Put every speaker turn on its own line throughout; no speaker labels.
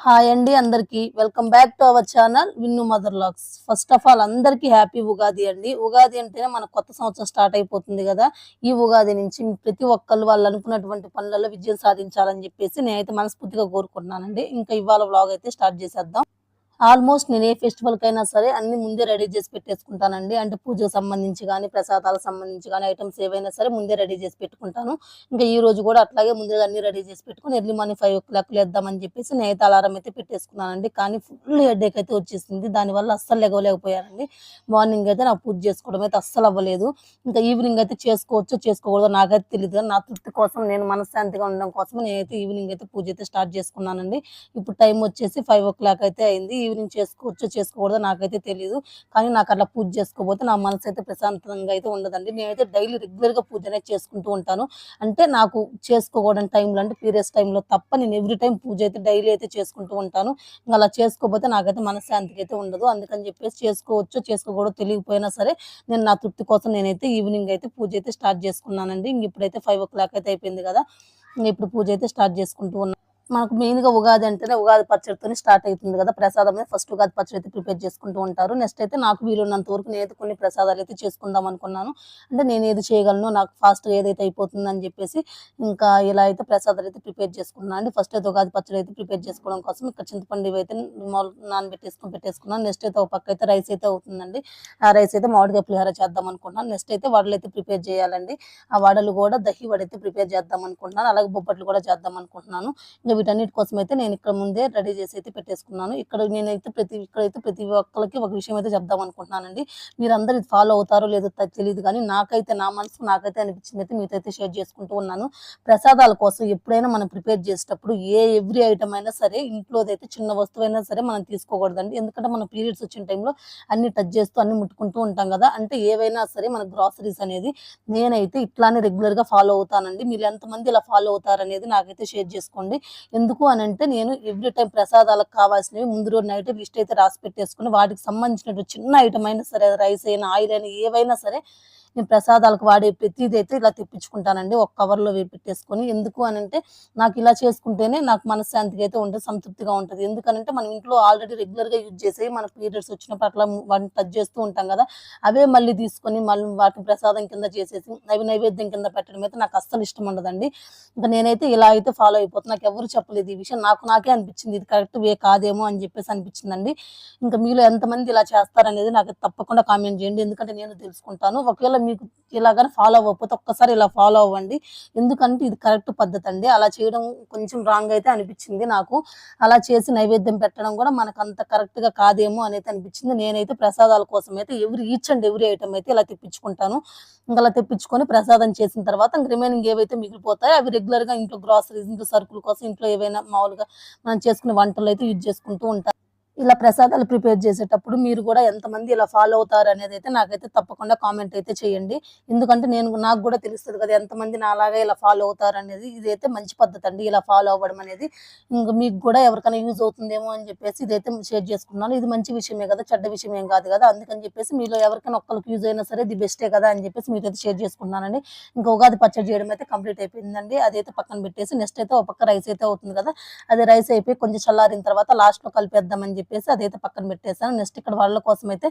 Hi అండి అందరికీ. Welcome back to our channel Vinnu mother vlogs first of all అందరికీ happy Ugadi అండి. ఉగాది అంటేనే మన కొత్త సంవత్సరం స్టార్ట్ అయిపోతుంది కదా. ఈ ఉగాది నుంచి ప్రతి ఒక్కళ్ళు వాళ్ళు అనుకున్నటువంటి పనులలో విజయం సాధించాలని చెప్పేసి నేనైతే మనస్ఫూర్తిగా కోరుకుంటున్నానండి. ఇంకా ఇవాళ వ్లాగ్ అయితే స్టార్ట్ చేసేద్దాం. ఆల్మోస్ట్ నేను ఏ ఫెస్టివల్కైనా సరే అన్ని ముందే రెడీ చేసి పెట్టేసుకుంటానండి. అంటే పూజకు సంబంధించి కానీ ప్రసాదాలకు సంబంధించి కానీ ఐటమ్స్ ఏవైనా సరే ముందే రెడీ చేసి పెట్టుకుంటాను. ఇంకా ఈ రోజు కూడా అట్లాగే ముందే అన్ని రెడీ చేసి పెట్టుకుని early morning five o'clock లేద్దామని చెప్పేసి నేనైతే అలారం అయితే పెట్టేసుకున్నానండి. కానీ ఫుల్ హెడ్ఏక్ అయితే వచ్చేసింది. దానివల్ల అస్సలు లెగవలేకపోయానండి మార్నింగ్ అయితే నాకు పూజ చేసుకోవడం అయితే అస్సలు అవ్వలేదు. ఇంకా ఈవినింగ్ అయితే చేసుకోవచ్చు చేసుకోకూడదు నాకైతే తెలియదు నా తృప్తి కోసం నేను మనశ్శాంతిగా ఉండడం కోసం నేనైతే ఈవినింగ్ అయితే పూజ అయితే స్టార్ట్ చేసుకున్నానండి. ఇప్పుడు టైం వచ్చేసి ఫైవ్ ఓ క్లాక్ అయితే అయింది. ఈవినింగ్ చేసుకోవచ్చు చేసుకోకూడదు నాకైతే తెలియదు కానీ నాకు అట్లా పూజ చేసుకోకపోతే నా మనసు అయితే ప్రశాంతంగా అయితే ఉండదండి. నేనైతే డైలీ రెగ్యులర్గా పూజ అనేది చేసుకుంటూ ఉంటాను. అంటే నాకు చేసుకోకూడని టైంలో అంటే పీరియడ్స్ టైంలో తప్ప నేను ఎవ్రీ టైం పూజ అయితే డైలీ అయితే చేసుకుంటూ ఉంటాను. ఇంకా అలా చేసుకోకపోతే నాకైతే మనశ్శాంతికి అయితే ఉండదు. అందుకని చెప్పేసి చేసుకోవచ్చు చేసుకోకూడదు తెలియకపోయినా సరే నేను నా తృప్తి కోసం నేనైతే ఈవినింగ్ అయితే పూజ అయితే స్టార్ట్ చేసుకున్నానండి. ఇంక ఇప్పుడైతే ఫైవ్ ఓ క్లాక్ అయితే అయిపోయింది కదా ఇప్పుడు పూజ అయితే స్టార్ట్ చేసుకుంటూ ఉన్నాను మనకు మెయిన్గా ఉగాది అంటేనే ఉగాది పచ్చడితోనే స్టార్ట్ అవుతుంది కదా. ప్రసాదం అనేది ఫస్ట్ ఉగాది పచ్చడి అయితే ప్రిపేర్ చేసుకుంటూ ఉంటారు. నెక్స్ట్ అయితే నాకు వీలున్నంత వరకు నేను కొన్ని ప్రసాదాలు అయితే చేసుకుందాం అనుకున్నాను. అంటే నేను ఏది చేయగలను నాకు ఫాస్ట్ ఏదైతే అయిపోతుంది అని చెప్పేసి ఇంకా ఇలా అయితే ప్రసాదాలు అయితే ప్రిపేర్ చేసుకున్నాను అండి ఫస్ట్ అయితే ఉగాది పచ్చడి అయితే ప్రిపేర్ చేసుకోవడం కోసం ఇక్కడ చింతపండు అయితే మామూలు పెట్టేసుకున్నాను. నెక్స్ట్ అయితే ఒక పక్క అయితే రైస్ అయితే అవుతుందండి. ఆ రైస్ అయితే మామిడికాయ పులిహార చేద్దాం అనుకుంటున్నాను. నెక్స్ట్ అయితే వడలు అయితే ప్రిపేర్ చేయాలండి. ఆ వడలు కూడా దహి వడ అయితే ప్రిపేర్ చేద్దాం అనుకుంటున్నాను. అలాగే బొబ్బట్లు కూడా చేద్దాం అనుకుంటున్నాను. ఇంకా వీటన్నిటి కోసం అయితే నేను ఇక్కడ ముందే రెడీ చేసి అయితే పెట్టేసుకున్నాను. ఇక్కడ నేనైతే ప్రతి ఇక్కడైతే ప్రతి ఒక్కరికి ఒక విషయం అయితే చెప్దాం అనుకుంటున్నానండి. మీరందరూ ఇది ఫాలో అవుతారో లేదో తెలియదు కానీ నాకైతే నా మనసు నాకైతే అనిపించింది అయితే మీతో అయితే షేర్ చేసుకుంటూ ఉన్నాను. ప్రసాదాల కోసం ఎప్పుడైనా మనం ప్రిపేర్ చేసేటప్పుడు ఏ ఎవ్రీ ఐటమ్ అయినా సరే ఇంట్లోదైతే చిన్న వస్తువు అయినా సరే మనం తీసుకోకూడదండి. ఎందుకంటే మన పీరియడ్స్ వచ్చిన టైంలో అన్ని టచ్ చేస్తూ అన్ని ముట్టుకుంటూ ఉంటాం కదా. అంటే ఏవైనా సరే మన గ్రాసరీస్ అనేది నేనైతే ఇట్లానే రెగ్యులర్గా ఫాలో అవుతానండి. మీరు ఎంతమంది ఇలా ఫాలో అవుతారనేది నాకైతే షేర్ చేసుకోండి. ఎందుకు అని అంటే నేను ఎవ్రీ టైం ప్రసాదాలకు కావాల్సినవి ముందు రోజు నైట్ లిస్ట్ అయితే రాసి పెట్టేసుకుని వాటికి సంబంధించినటువంటి చిన్న ఐటమ్ అయినా సరే రైస్ అయినా ఆయిల్ అయినా ఏవైనా సరే నేను ప్రసాదాలకు వాడే ప్రతిదైతే అయితే ఇలా తెప్పించుకుంటానండి. ఒక కవర్లో పెట్టేసుకొని ఎందుకు అని అంటే నాకు ఇలా చేసుకుంటేనే నాకు మనశ్శాంతిగా అయితే ఉంటుంది సంతృప్తిగా ఉంటుంది. ఎందుకనంటే మనం ఇంట్లో ఆల్రెడీ రెగ్యులర్గా యూజ్ చేసేవి మన పీరియడ్స్ వచ్చినప్పుడు అట్లా వాటిని టచ్ చేస్తూ ఉంటాం కదా అవే మళ్ళీ తీసుకొని మళ్ళీ వాటిని ప్రసాదం కింద చేసేసి అవి నైవేద్యం కింద పెట్టడం అయితే నాకు అస్సలు ఇష్టం ఉండదండి. ఇంకా నేనైతే ఇలా అయితే ఫాలో అయిపోతుంది నాకు ఎవరు చెప్పలేదు ఈ విషయం. నాకు నాకే అనిపించింది ఇది కరెక్ట్ వే కాదేమో అని చెప్పేసి అనిపించిందండి. ఇంకా మీలో ఎంతమంది ఇలా చేస్తారనేది నాకు తప్పకుండా కామెంట్ చేయండి. ఎందుకంటే నేను తెలుసుకుంటాను. ఒకవేళ మీకు ఇలాగని ఫాలో అవ్వకపోతే ఒక్కసారి ఇలా ఫాలో అవ్వండి. ఎందుకంటే ఇది కరెక్ట్ పద్ధతి అండి. అలా చేయడం కొంచెం రాంగ్ అయితే అనిపించింది నాకు. అలా చేసి నైవేద్యం పెట్టడం కూడా మనకు అంత కరెక్ట్గా కాదేమో అనేది అనిపించింది. నేనైతే ప్రసాదాల కోసం అయితే ఎవరి ఈచ్ అండ్ ఎవ్రీ ఐటమ్ అయితే ఇలా తెప్పించుకుంటాను. ఇంకా అలా తెప్పించుకొని ప్రసాదం చేసిన తర్వాత ఇంక రిమైనింగ్ ఏవైతే మిగిలిపోతాయో అవి రెగ్యులర్గా ఇంట్లో గ్రాసరీస్ ఇంట్లో సరుకుల కోసం ఇంట్లో ఏవైనా మామూలుగా మనం చేసుకునే వంటలు అయితే యూజ్ చేసుకుంటూ ఉంటాం ఇలా ప్రసాదాలు ప్రిపేర్ చేసేటప్పుడు మీరు కూడా ఎంతమంది ఇలా ఫాలో అవుతారు అనేది అయితే నాకైతే తప్పకుండా కామెంట్ అయితే చేయండి. ఎందుకంటే నేను నాకు కూడా తెలుస్తుంది కదా ఎంతమంది నా ఇలా ఫాలో అవుతారు అనేది. ఇదైతే మంచి పద్ధతి అండి ఇలా ఫాలో అవ్వడం అనేది. ఇంకా మీకు కూడా ఎవరికైనా యూజ్ అవుతుందేమో అని చెప్పేసి ఇదైతే షేర్ చేసుకున్నాను. ఇది మంచి విషయమే కదా చెడ్డ విషయం ఏం కాదు కదా. అందుకని చెప్పేసి మీలో ఎవరికైనా ఒక్కరికి యూజ్ అయినా సరే ఇది బెస్టే కదా అని చెప్పేసి మీకైతే షేర్ చేసుకున్నానండి. ఇంకా ఉగాది పచ్చడి చేయడం అయితే కంప్లీట్ అయిపోయిందండి. అదైతే పక్కన పెట్టేసి నెక్స్ట్ అయితే ఒక పక్క రైస్ అయితే అవుతుంది కదా. అది రైస్ అయిపోయి కొంచెం చల్లారిన తర్వాత లాస్ట్లో చెప్పి చెప్పేసి అదైతే పక్కన పెట్టేసాను నెక్స్ట్ ఇక్కడ వాళ్ళ కోసం అయితే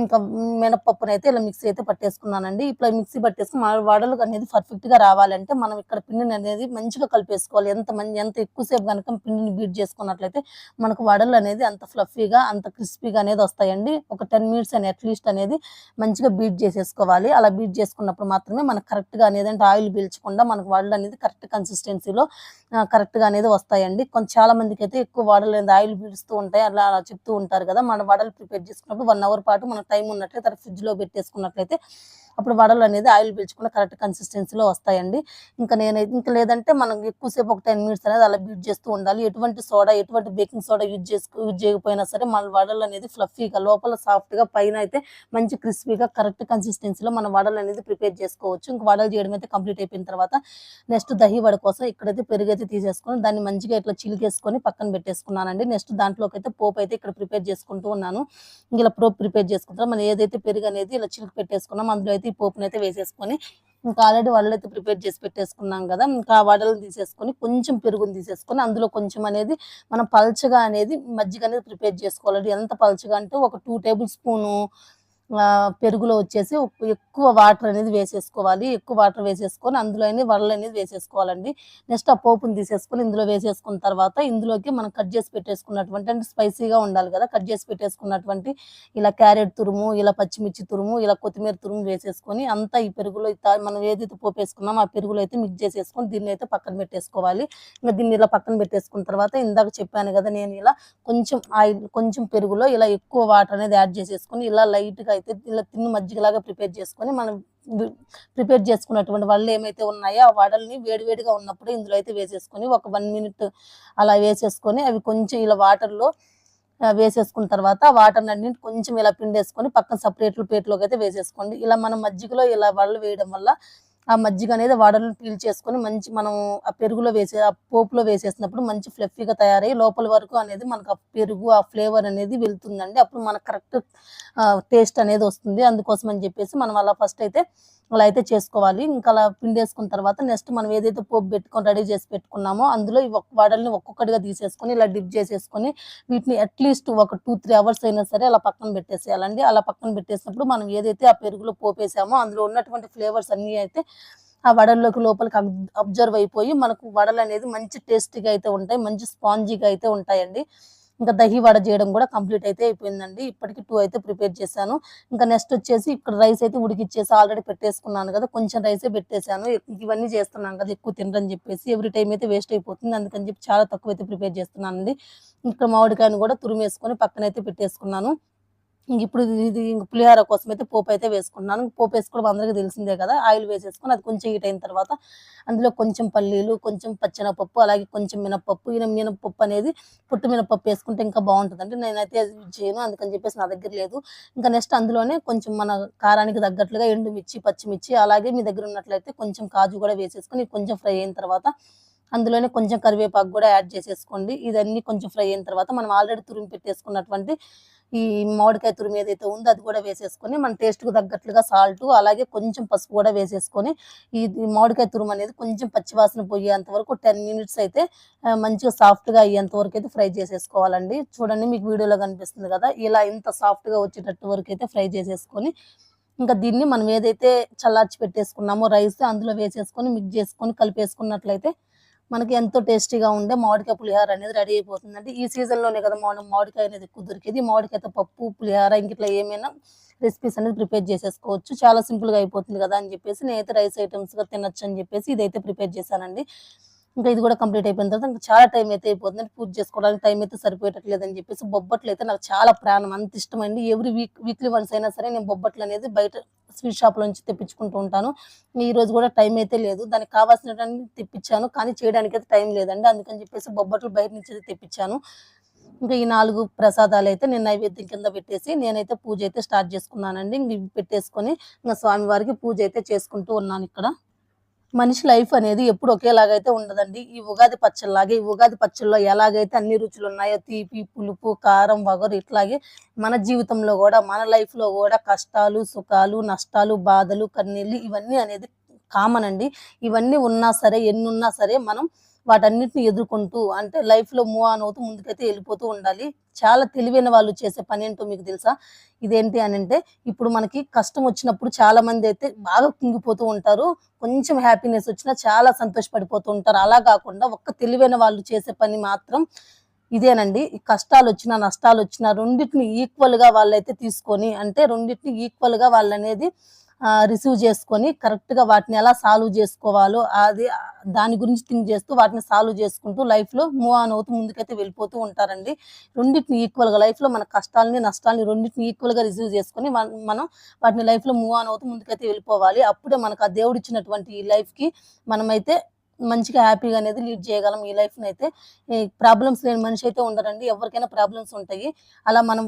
ఇంకా మినపప్పును అయితే ఇలా మిక్సీ అయితే పట్టేసుకున్నానండి. ఇట్లా మిక్సీ పట్టేసుకుని మన వడలు అనేది పర్ఫెక్ట్గా రావాలంటే మనం ఇక్కడ పిండిని అనేది మంచిగా కలిపేసుకోవాలి. ఎంత మంచి ఎంత ఎక్కువసేపు కనుక పిండిని బీట్ చేసుకున్నట్లయితే మనకు వడలు అనేది అంత ఫ్లఫీగా అంత క్రిస్పీగా అనేది వస్తాయండి. ఒక టెన్ మినిట్స్ అని అట్లీస్ట్ అనేది మంచిగా బీట్ చేసేసుకోవాలి. అలా బీట్ చేసుకున్నప్పుడు మాత్రమే మనకు కరెక్ట్గా అనేది అంటే ఆయిల్ పీల్చకుండా మనకు వడలు అనేది కరెక్ట్ కన్సిస్టెన్సీలో కరెక్ట్గా అనేది వస్తాయండి. కొంత చాలా మందికి అయితే ఎక్కువ వడలు అనేది ఆయిల్ పీలుస్తూ ఉంటాయి. అలా చెప్తూ ఉంటారు కదా మన వడలు ప్రిపేర్ చేసుకున్నప్పుడు వన్ అవర్ పాటు మన టైం ఉన్నట్లయితే ఫ్రిడ్జ్లో పెట్టేసుకున్నట్లయితే అప్పుడు వడలు అనేది ఆయిల్ పీల్చుకున్న కరెక్ట్ కన్సిస్టెన్సీలో వస్తాయండి. ఇంకా నేనైతే ఇంకా లేదంటే మనం ఎక్కువసేపు ఒక టెన్ మినిట్స్ అనేది అలా బీట్ చేస్తూ ఉండాలి. ఎటువంటి సోడా ఎటువంటి బేకింగ్ సోడా యూజ్ చేసుకో యూజ్ చేయకపోయినా సరే మన వడలు అనేది ఫ్లఫీగా లోపల సాఫ్ట్గా పైన అయితే మంచి క్రిస్పీగా కరెక్ట్ కన్సిస్టెన్సీలో మన వడలు అనేది ప్రిపేర్ చేసుకోవచ్చు. ఇంకా వడలు చేయడం అయితే కంప్లీట్ అయిపోయిన తర్వాత నెక్స్ట్ దహి వడ కోసం ఇక్కడైతే పెరుగు అయితే తీసేసుకొని దాన్ని మంచిగా ఇట్లా చిలికేసుకొని పక్కన పెట్టేసుకున్నానండి. నెక్స్ట్ దాంట్లోకి అయితే పోపు అయితే ఇక్కడ ప్రిపేర్ చేసుకుంటూ ఉన్నాను. ఇంకా ఇలా పోపు ప్రిపేర్ చేసుకుంటాం. మనం ఏదైతే పెరుగు అనేది ఇలా చిలికి పెట్టేసుకున్నాం అందులో అయితే ఈ పోపుని అయితే వేసేసుకొని ఇంకా ఆల్రెడీ వడలు అయితే ప్రిపేర్ చేసి పెట్టేసుకున్నాం కదా ఇంకా వడలను తీసేసుకొని కొంచెం పెరుగుని తీసేసుకొని అందులో కొంచెం అనేది మనం పల్చగా అనేది మజ్జిగ అనేది ప్రిపేర్ చేసుకోవాలి. ఎంత పల్చగా అంటే ఒక టూ టేబుల్ స్పూను పెరుగులో వచ్చేసి ఎక్కువ వాటర్ అనేది వేసేసుకోవాలి. ఎక్కువ వాటర్ వేసేసుకొని అందులో వడలు అనేది వేసేసుకోవాలండి. నెక్స్ట్ ఆ పోపుని తీసేసుకొని ఇందులో వేసేసుకున్న తర్వాత ఇందులోకి మనం కట్ చేసి పెట్టేసుకున్నటువంటి అంటే స్పైసీగా ఉండాలి కదా. కట్ చేసి పెట్టేసుకున్నటువంటి ఇలా క్యారెట్ తురుము ఇలా పచ్చిమిర్చి తురుము ఇలా కొత్తిమీర తురుము వేసేసుకొని అంతా ఈ పెరుగులో మనం ఏదైతే పోపు వేసుకున్నామో ఆ పెరుగులో అయితే మిక్స్ చేసేసుకొని దీన్ని అయితే పక్కన పెట్టేసుకోవాలి. ఇంకా దీన్ని ఇలా పక్కన పెట్టేసుకున్న తర్వాత ఇందాక చెప్పాను కదా నేను ఇలా కొంచెం ఆయిల్ కొంచెం పెరుగులో ఇలా ఎక్కువ వాటర్ అనేది యాడ్ చేసేసుకొని ఇలా లైట్గా అయితే ఇలా తిన్న మజ్జిగలాగా ప్రిపేర్ చేసుకొని మనం ప్రిపేర్ చేసుకున్నటువంటి వడలు ఏమైతే ఉన్నాయో ఆ వడల్ని వేడివేడిగా ఉన్నప్పుడు ఇందులో అయితే వేసేసుకొని ఒక వన్ మినిట్ అలా వేసేసుకొని అవి కొంచెం ఇలా వాటర్లో వేసేసుకున్న తర్వాత వాటర్ అన్నింటి కొంచెం ఇలా పిండేసుకొని పక్కన సపరేట్లు ప్లేట్లోకి అయితే వేసేసుకోండి. ఇలా మనం మజ్జిగలో ఇలా వడలు వేయడం వల్ల ఆ మజ్జిగ అనేది వాడలు పీల్ చేసుకొని మంచి మనం ఆ పెరుగులో వేసే ఆ పోపులో వేసేసినప్పుడు మంచి ఫ్లఫీగా తయారయ్యి లోపల వరకు అనేది మనకు ఆ పెరుగు ఆ ఫ్లేవర్ అనేది వెళ్తుందండి. అప్పుడు మనకు కరెక్ట్ టేస్ట్ అనేది వస్తుంది. అందుకోసం అని చెప్పేసి మనం అలా ఫస్ట్ అయితే అలా అయితే చేసుకోవాలి. ఇంకా అలా పిండేసుకున్న తర్వాత నెక్స్ట్ మనం ఏదైతే పోపు పెట్టుకొని రెడీ చేసి పెట్టుకున్నామో అందులో ఈ వడల్ని ఒక్కొక్కటిగా తీసేసుకొని ఇలా డిప్ చేసేసుకొని వీటిని అట్లీస్ట్ ఒక టూ త్రీ అవర్స్ అయినా సరే అలా పక్కన పెట్టేసేయాలండి. అలా పక్కన పెట్టేసినప్పుడు మనం ఏదైతే ఆ పెరుగులో పోపేసామో అందులో ఉన్నటువంటి ఫ్లేవర్స్ అన్నీ అయితే ఆ వడల్లోకి లోపలికి అబ్జర్వ్ అయిపోయి మనకు వడలు అనేది మంచి టేస్టీగా అయితే ఉంటాయి. మంచి స్పాంజీగా అయితే ఉంటాయండి. ఇంకా దహి వడ చేయడం కూడా కంప్లీట్ అయితే అయిపోయిందండి. ఇప్పటికి టూ అయితే ప్రిపేర్ చేశాను. ఇంకా నెక్స్ట్ వచ్చేసి ఇక్కడ రైస్ అయితే ఉడికిచ్చేసి ఆల్రెడీ పెట్టేసుకున్నాను కదా కొంచెం రైసే పెట్టేశాను. ఇవన్నీ చేస్తున్నాను కదా ఎక్కువ తినరని చెప్పేసి ఎవ్రీ టైం అయితే వేస్ట్ అయిపోతుంది. అందుకని చెప్పి చాలా తక్కువ అయితే ప్రిపేర్ చేస్తున్నానండి. ఇక్కడ మామిడికాయను కూడా తురిమేసుకొని పక్కన అయితే పెట్టేసుకున్నాను. ఇంక ఇప్పుడు ఇది- ఇది ఇంక పులిహోర కోసం అయితే పోపు అయితే వేసుకున్నాను పోపు వేసుకోవడం అందరికీ తెలిసిందే కదా. ఆయిల్ వేసేసుకొని అది కొంచెం హీట్ అయిన తర్వాత అందులో కొంచెం పల్లీలు కొంచెం పచ్చెనపప్పు అలాగే కొంచెం మినపప్పు ఈయన మినపప్పు అనేది పుట్టు మినపప్పు వేసుకుంటే ఇంకా బాగుంటుందండి. నేనైతే అది చేయను అందుకని చెప్పేసి నా దగ్గర లేదు. ఇంకా నెక్స్ట్ అందులోనే కొంచెం మన కారానికి తగ్గట్లుగా ఎండుమిర్చి పచ్చిమిర్చి అలాగే మీ దగ్గర ఉన్నట్లయితే కొంచెం కాజు కూడా వేసేసుకొని కొంచెం ఫ్రై అయిన తర్వాత అందులోనే కొంచెం కరివేపాకు కూడా యాడ్ చేసేసుకోండి. ఇదన్నీ కొంచెం ఫ్రై అయిన తర్వాత మనం ఆల్రెడీ తురిమి పెట్టేసుకున్నటువంటి ఈ మామిడికాయ తురుము ఏదైతే ఉందో అది కూడా వేసేసుకొని మన టేస్ట్కు తగ్గట్లుగా సాల్ట్ అలాగే కొంచెం పసుపు కూడా వేసేసుకొని ఈ మామిడికాయ తురుము అనేది కొంచెం పచ్చివాసన పోయేంత వరకు టెన్ మినిట్స్ అయితే మంచిగా సాఫ్ట్గా అయ్యేంత వరకు అయితే ఫ్రై చేసేసుకోవాలండి. చూడండి మీకు వీడియోలో కనిపిస్తుంది కదా ఇలా ఇంత సాఫ్ట్గా వచ్చేటట్టు వరకు అయితే ఫ్రై చేసేసుకొని ఇంకా దీన్ని మనం ఏదైతే చల్లార్చి పెట్టేసుకున్నామో రైస్ అందులో వేసేసుకొని మిక్స్ చేసుకొని కలిపేసుకున్నట్లయితే మనకి ఎంతో టేస్టీగా ఉండే మామిడికాయ పులిహోర అనేది రెడీ అయిపోతుందండి. ఈ సీజన్లోనే కదా మనం మామిడికాయ అనేది ఎక్కువ దొరికేది. మామిడికాయతో పప్పు పులిహోర ఇంక ఇట్లా ఏమైనా రెసిపీస్ అనేది ప్రిపేర్ చేసేసుకోవచ్చు. చాలా సింపుల్గా అయిపోతుంది కదా అని చెప్పేసి నేనైతే రైస్ ఐటమ్స్గా తినొచ్చు అని చెప్పేసి ఇదైతే ప్రిపేర్ చేశానండి. ఇంకా ఇది కూడా కంప్లీట్ అయిపోయిన తర్వాత ఇంకా చాలా టైం అయితే అయిపోతుంది. పూజ చేసుకోవడానికి టైం అయితే సరిపోయేటట్లేదు అని చెప్పేసి బొబ్బట్లు అయితే నాకు చాలా ప్రాణం అంత ఇష్టమండి. ఎవ్రీ వీక్ వీక్లీ వన్స్ అయినా సరే నేను బొబ్బట్లు అనేది బయట స్వీట్ షాప్ నుంచి తెప్పించుకుంటూ ఉంటాను. ఈ రోజు కూడా టైం అయితే లేదు. దానికి కావాల్సినటువంటి తెప్పించాను కానీ చేయడానికి అయితే టైం లేదండి. అందుకని చెప్పేసి బొబ్బట్లు బయట నుంచి అయితే తెప్పించాను. ఇంకా ఈ నాలుగు ప్రసాదాలు అయితే నేను నైవేద్యం కింద పెట్టేసి నేనైతే పూజ అయితే స్టార్ట్ చేసుకున్నానండి. ఇంక పెట్టేసుకొని ఇంకా స్వామివారికి పూజ అయితే చేసుకుంటూ ఉన్నాను ఇక్కడ. మనిషి లైఫ్ అనేది ఎప్పుడు ఒకేలాగైతే ఉండదండి. ఈ ఉగాది పచ్చళ్ళలాగే ఈ ఉగాది పచ్చళ్ళలో ఎలాగైతే అన్ని రుచులు ఉన్నాయో తీపి పులుపు కారం వగరు ఇట్లాగే మన జీవితంలో కూడా మన లైఫ్లో కూడా కష్టాలు సుఖాలు నష్టాలు బాధలు కన్నీళ్ళు ఇవన్నీ అనేది కామన్ అండి. ఇవన్నీ ఉన్నా సరే ఎన్నున్నా సరే మనం వాటన్నిటిని ఎదుర్కొంటూ అంటే లైఫ్లో మూవ్ ఆన్ అవుతూ ముందుకైతే వెళ్ళిపోతూ ఉండాలి. చాలా తెలివైన వాళ్ళు చేసే పని ఏంటో మీకు తెలుసా? ఇదేంటి అని అంటే ఇప్పుడు మనకి కష్టం వచ్చినప్పుడు చాలా మంది అయితే బాగా కుంగిపోతూ ఉంటారు. కొంచెం హ్యాపీనెస్ వచ్చినా చాలా సంతోషపడిపోతూ ఉంటారు. అలా కాకుండా ఒక్క తెలివైన వాళ్ళు చేసే పని మాత్రం ఇదేనండి. ఈ కష్టాలు వచ్చినా నష్టాలు వచ్చినా రెండింటిని ఈక్వల్గా వాళ్ళైతే తీసుకొని అంటే రెండింటిని ఈక్వల్గా వాళ్ళనేది రిసీవ్ చేసుకొని కరెక్ట్గా వాటిని ఎలా సాల్వ్ చేసుకోవాలో అది దాని గురించి థింక్ చేస్తూ వాటిని సాల్వ్ చేసుకుంటూ లైఫ్లో మూవ్ ఆన్ అవుతూ ముందుకైతే వెళ్ళిపోతూ ఉంటారండి. రెండింటిని ఈక్వల్గా లైఫ్లో మన కష్టాలని నష్టాలని రెండింటిని ఈక్వల్గా రిసీవ్ చేసుకొని మనం వాటిని లైఫ్లో మూవ్ ఆన్ అవుతూ ముందుకైతే వెళ్ళిపోవాలి. అప్పుడే మనకు ఆ దేవుడు ఇచ్చినటువంటి ఈ లైఫ్కి మనమైతే మంచిగా హ్యాపీగా అనేది లీడ్ చేయగలం ఈ లైఫ్ అయితే ప్రాబ్లమ్స్ లేని మనిషి అయితే ఉండరండి. ఎవరికైనా ప్రాబ్లమ్స్ ఉంటాయి. అలా మనం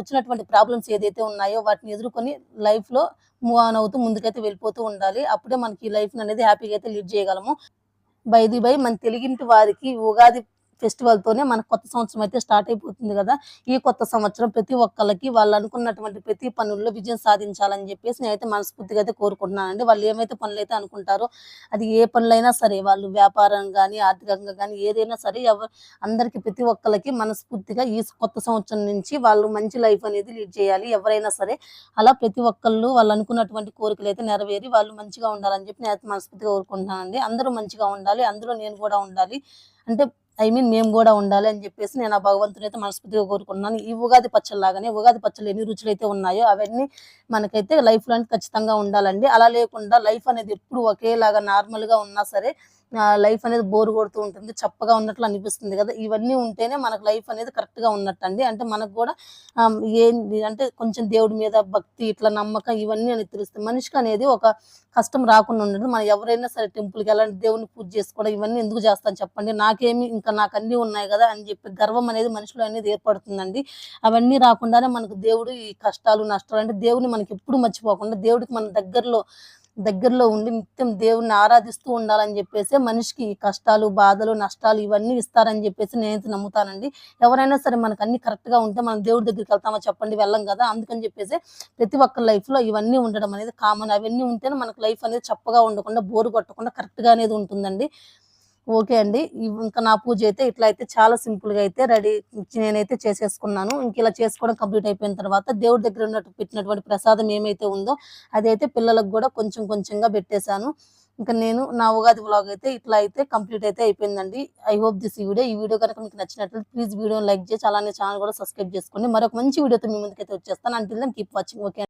వచ్చినటువంటి ప్రాబ్లమ్స్ ఏదైతే ఉన్నాయో వాటిని ఎదుర్కొని లైఫ్లో మూవ్ ఆన్ అవుతూ ముందుకైతే వెళ్ళిపోతూ ఉండాలి. అప్పుడే మనకి ఈ లైఫ్ అనేది హ్యాపీగా అయితే లీడ్ చేయగలము. బై ది బై మన తెలుగింటి వారికి ఉగాది ఫెస్టివల్తోనే మన కొత్త సంవత్సరం అయితే స్టార్ట్ అయిపోతుంది కదా. ఈ కొత్త సంవత్సరం ప్రతి ఒక్కళ్ళకి వాళ్ళు అనుకున్నటువంటి ప్రతి పనుల్లో విజయం సాధించాలని చెప్పేసి నేనైతే మనస్ఫూర్తిగా అయితే కోరుకుంటున్నానండి. వాళ్ళు ఏమైతే పనులు అయితే అనుకుంటారో అది ఏ పనులైనా సరే వాళ్ళు వ్యాపారం కానీ ఆర్థికంగా కానీ ఏదైనా సరే ఎవరు అందరికి ప్రతి ఒక్కళ్ళకి మనస్ఫూర్తిగా ఈ కొత్త సంవత్సరం నుంచి వాళ్ళు మంచి లైఫ్ అనేది లీడ్ చేయాలి. ఎవరైనా సరే అలా ప్రతి ఒక్కళ్ళు వాళ్ళు అనుకున్నటువంటి కోరికలు అయితే నెరవేరి వాళ్ళు మంచిగా ఉండాలని చెప్పి నేను అయితే మనస్ఫూర్తిగా కోరుకుంటున్నానండి. అందరూ మంచిగా ఉండాలి అందులో నేను కూడా ఉండాలి. అంటే ఐ మీన్ మేము కూడా ఉండాలి అని చెప్పేసి నేను ఆ భగవంతుని అయితే మనస్ఫూర్తిగా కోరుకున్నాను ఈ ఉగాది పచ్చడి లాగానే ఉగాది పచ్చళ్ళు ఎన్ని రుచులు అయితే ఉన్నాయో అవన్నీ మనకైతే లైఫ్లో ఖచ్చితంగా ఉండాలండి. అలా లేకుండా లైఫ్ అనేది ఎప్పుడు ఒకేలాగా నార్మల్గా ఉన్నా సరే లైఫ్ అనేది బోర్ కొడుతూ ఉంటుంది చప్పగా ఉన్నట్లు అనిపిస్తుంది కదా. ఇవన్నీ ఉంటేనే మనకు లైఫ్ అనేది కరెక్ట్గా ఉన్నట్టు అండి అంటే మనకు కూడా ఏంటి అంటే కొంచెం దేవుడి మీద భక్తి ఇట్లా నమ్మకం ఇవన్నీ అనేది తెలుస్తుంది మనిషికి అనేది ఒక కష్టం రాకుండా ఉండదు. మనం ఎవరైనా సరే టెంపుల్కి వెళ్ళాలి దేవుని పూజ చేసుకోవడం ఇవన్నీ ఎందుకు చేస్తాను చెప్పండి. నాకేమి ఇంకా నాకు అన్నీ ఉన్నాయి కదా అని చెప్పి గర్వం అనేది మనిషిలో అనేది ఏర్పడుతుందండి. అవన్నీ రాకుండానే మనకు దేవుడు ఈ కష్టాలు నష్టాలు అంటే దేవుని మనకి ఎప్పుడు మర్చిపోకుండా దేవుడికి మన దగ్గరలో దగ్గరలో ఉండి నిత్యం దేవుణ్ణి ఆరాధిస్తూ ఉండాలని చెప్పేసి మనిషికి కష్టాలు బాధలు నష్టాలు ఇవన్నీ ఇస్తారని చెప్పేసి నేనైతే నమ్ముతానండి. ఎవరైనా సరే మనకు అన్ని కరెక్ట్గా ఉంటే మనం దేవుడి దగ్గరికి వెళ్తామా చెప్పండి వెళ్ళం కదా. అందుకని చెప్పేసి ప్రతి ఒక్క లైఫ్లో ఇవన్నీ ఉండడం అనేది కామన్ అవన్నీ ఉంటేనే మనకు లైఫ్ అనేది చప్పగా ఉండకుండా బోరు కొట్టకుండా కరెక్ట్గా అనేది ఉంటుందండి. ఓకే అండి. ఇంకా నా పూజ అయితే ఇట్లా అయితే చాలా సింపుల్గా అయితే రెడీ నేనైతే చేసేసుకున్నాను. ఇంక ఇలా చేసుకోవడం కంప్లీట్ అయిపోయిన తర్వాత దేవుడి దగ్గర ఉన్నట్టు పెట్టినటువంటి ప్రసాదం ఏమైతే ఉందో అదైతే పిల్లలకు కూడా కొంచెం కొంచెంగా పెట్టేశాను. ఇంకా నేను నా ఉగాది బ్లాగ్ అయితే ఇట్లా అయితే కంప్లీట్ అయితే అయిపోయిందండి. ఐ హోప్ దిస్ వీడియో ఈ వీడియో కనుక మీకు నచ్చినట్లయితే ప్లీజ్ వీడియో లైక్ చేసి అలానే ఛానల్ కూడా సబ్స్క్రైబ్ చేసుకోండి. మరొక మంచి వీడియోతో మీ ముందుకైతే వచ్చేస్తాను. అంటే కీప్ వాచింగ్. ఓకే